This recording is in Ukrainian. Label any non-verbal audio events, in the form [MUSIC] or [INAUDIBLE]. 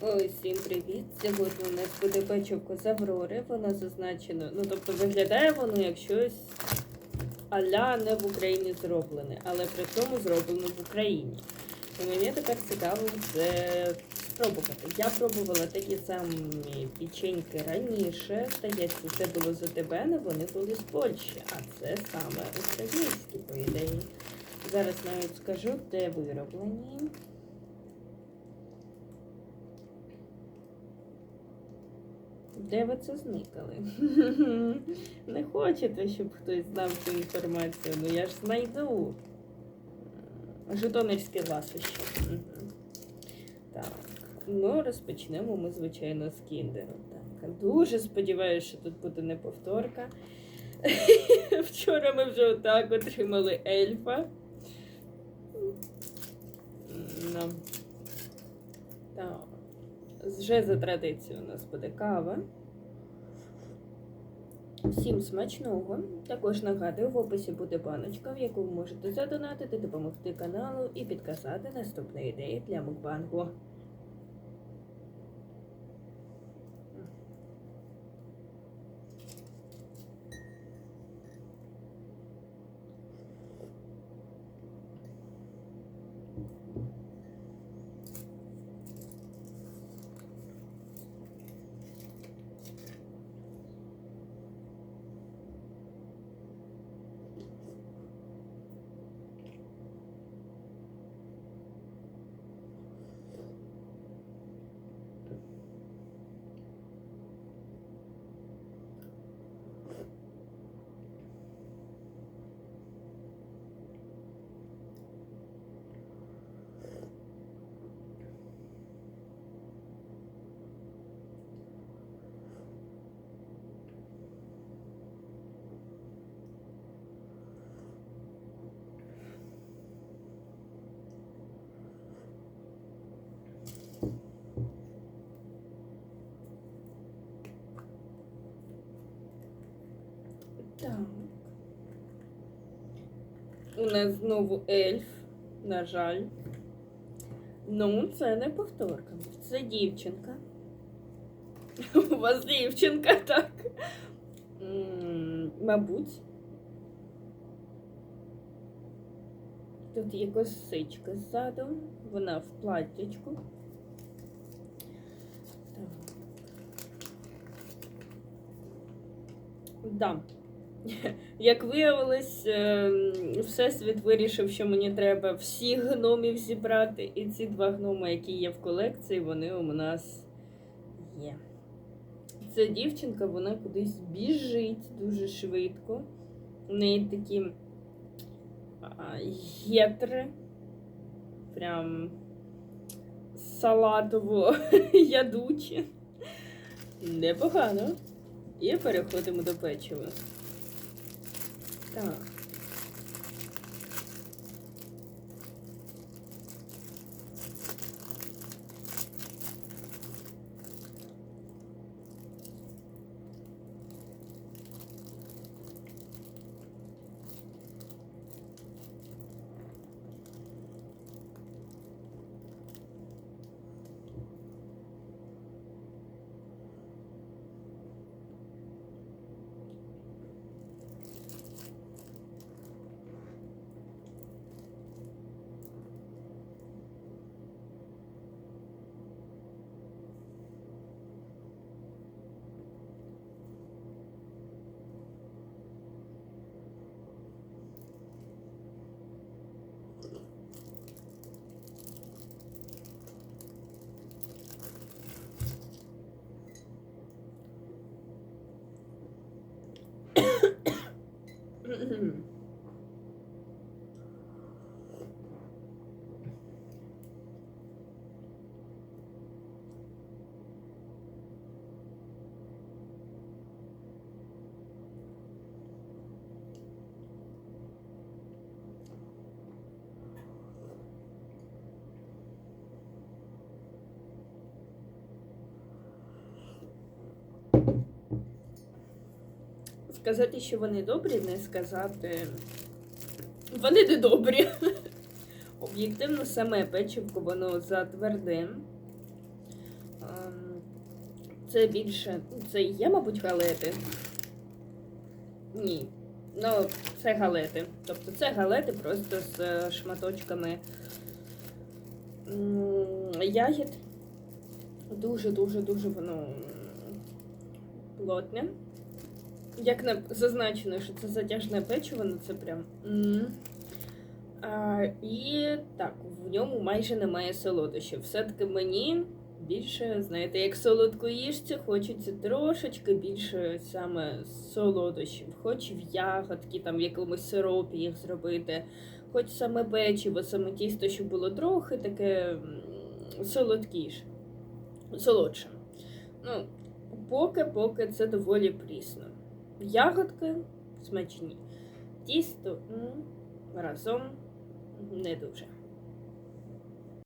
Всім привіт! Сьогодні у нас буде печивко з Аврори. Воно зазначено, ну тобто виглядає воно як щось аля не в Україні зроблене, але при цьому зроблено в Україні. І мені тепер цікаво це спробувати. Я пробувала такі самі печеньки раніше. Здається, це було з ОТБ, вони були з Польщі, а це саме українські, по ідеї. Зараз навіть скажу, де вироблені. Де ви це зникали? [LAUGHS] Не хочете, щоб хтось знав цю інформацію, ну я ж знайду. Житомирське ласощі. Так. Ну, розпочнемо ми, звичайно, з кіндеру. Так. Дуже сподіваюся, що тут буде не повторка. [LAUGHS] Вчора ми вже отак отримали ельфа. Ну. Вже за традицією у нас буде кава. Всім смачного. Також нагадую, в описі буде баночка, в яку ви можете задонатити, допомогти каналу і підказати наступні ідеї для мукбангу. Так. У нас знову ельф, на жаль. Ну, це не повторка. Це дівчинка. [LAUGHS] У вас дівчинка, так. Мабуть. Тут є косичка ззаду. Вона в платтячку. Так. Да. [LAUGHS] Як виявилось, ем, Всесвіт вирішив, що мені треба всіх гномів зібрати, і ці два гноми, які є в колекції, вони у нас є. Ця дівчинка, вона кудись біжить дуже швидко. У неї такі гетри, прям салатово [LAUGHS] ядучі. Непогано. І переходимо до печива. Так. Сказати, що вони добрі, не сказати. Вони не добрі. [LAUGHS] Об'єктивно, саме печивко, воно затверде. ем, це більше. ну, Це є, мабуть, галети. Ні. Ну, це галети. Тобто це галети просто з е, шматочками ягід. Дуже-дуже-дуже воно плотне. Як на зазначено, що це затяжне печиво, ну це прям. А, і так, в ньому майже немає солодощів. Все-таки мені більше, знаєте, як солодкоїжці, хочеться трошечки більше саме солодощів. Хоч в ягодки, там в якомусь сиропі їх зробити, хоч саме печиво, саме тісто, щоб було трохи таке солодкіше, солодше. Ну, поки-поки це доволі прісно. Ягодки смачні. Тісто разом не дуже.